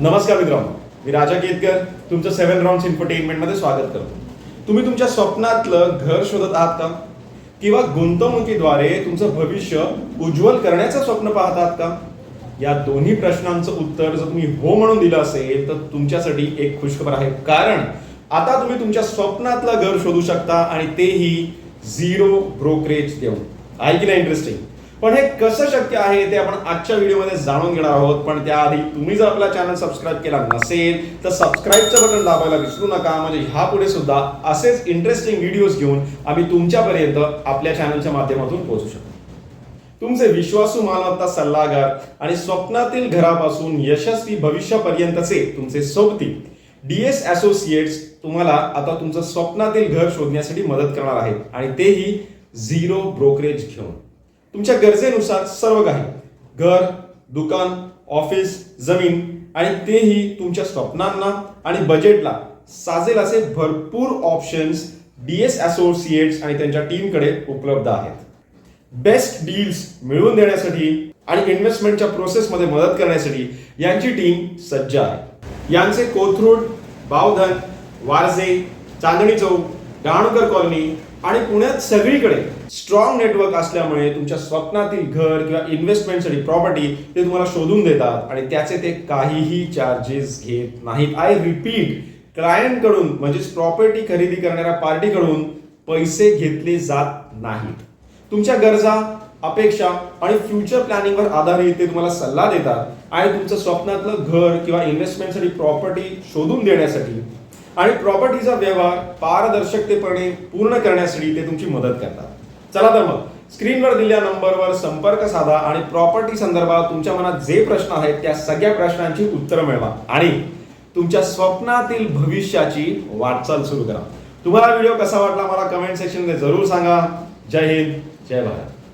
नमस्कार मित्रांनो मी राजा केतकर तुमचं सेव्हन राऊंड इन्फरटेनमेंटमध्ये स्वागत करतो. तुम्ही तुमच्या स्वप्नातलं घर शोधत आहात का? किंवा गुंतवणुकीद्वारे तुमचं भविष्य उज्ज्वल करण्याचं स्वप्न पाहत आहात का? या दोन्ही प्रश्नांचं उत्तर जर तुम्ही हो म्हणून दिलं असेल तर तुमच्यासाठी एक खुशखबर आहे. कारण आता तुम्ही तुमच्या स्वप्नातलं घर शोधू शकता आणि तेही झिरो ब्रोकरेज देऊन. आहे की नाही इंटरेस्टिंग पण हे कसं शक्य आहे ते आपण आजच्या व्हिडिओमध्ये जाणून घेणार आहोत. पण त्याआधी तुम्ही जर आपला चॅनल सबस्क्राईब केला नसेल तर सबस्क्राईबचं बटन दाबायला विसरू नका. म्हणजे ह्या पुढे सुद्धा असेच इंटरेस्टिंग व्हिडिओज घेऊन आम्ही तुमच्यापर्यंत आपल्या चॅनलच्या माध्यमातून पोहोचू शकतो. तुमचे विश्वासू मालमत्ता सल्लागार आणि स्वप्नातील घरापासून यशस्वी भविष्यापर्यंतचे तुमचे सोबती डीएस असोसिएट्स तुम्हाला आता तुमचं स्वप्नातील घर शोधण्यासाठी मदत करणार आहे आणि तेही झिरो ब्रोकरेज घेऊन. तुमच्या गरजेनुसार सर्व काही. घर दुकान ऑफिस जमीन आणि तेही तुमच्या स्वप्नांना आणि बजेटला साजेल असे भरपूर ऑप्शन्स डीएस असोसिएट्स आणि त्यांच्या टीमकडे उपलब्ध आहेत. बेस्ट डील्स मिळवून देण्यासाठी आणि इन्व्हेस्टमेंटच्या प्रोसेसमध्ये मदत करण्यासाठी यांची टीम सज्ज आहे. यांचे कोथरूड बावधन वारजे चांदणी चौक डहाणूकर कॉलनी आणि पुण्यात सगळीकडे स्ट्रॉंग नेटवर्क असल्यामुळे तुमच्या स्वप्नातील घर किंवा इन्व्हेस्टमेंटसाठी प्रॉपर्टी ते तुम्हाला शोधून देतात आणि त्याचे ते काहीही चार्जेस घेत नाहीत. आय रिपीट क्लायंटकडून म्हणजेच प्रॉपर्टी खरेदी करणाऱ्या पार्टीकडून पैसे घेतले जात नाहीत. तुमच्या गरजा अपेक्षा आणि फ्युचर प्लॅनिंगवर आधारित ते तुम्हाला सल्ला देतात आणि तुमचं स्वप्नातलं घर किंवा इन्व्हेस्टमेंटसाठी प्रॉपर्टी शोधून देण्यासाठी आणि प्रॉपर्टीचा व्यवहार पारदर्शकतेपणे पूर्ण करण्यासाठी ते तुमची मदत करतात. चला तर मग स्क्रीनवर दिलेल्या नंबरवर संपर्क साधा आणि प्रॉपर्टी संदर्भात तुमच्या मनात जे प्रश्न आहेत त्या सगळ्या प्रश्नांची उत्तरं मिळवा. आणि तुमच्या स्वप्नातील भविष्याची वाटचाल सुरू करा. तुम्हाला व्हिडिओ कसा वाटला मला कमेंट सेक्शनमध्ये जरूर सांगा. जय हिंद जय भारत.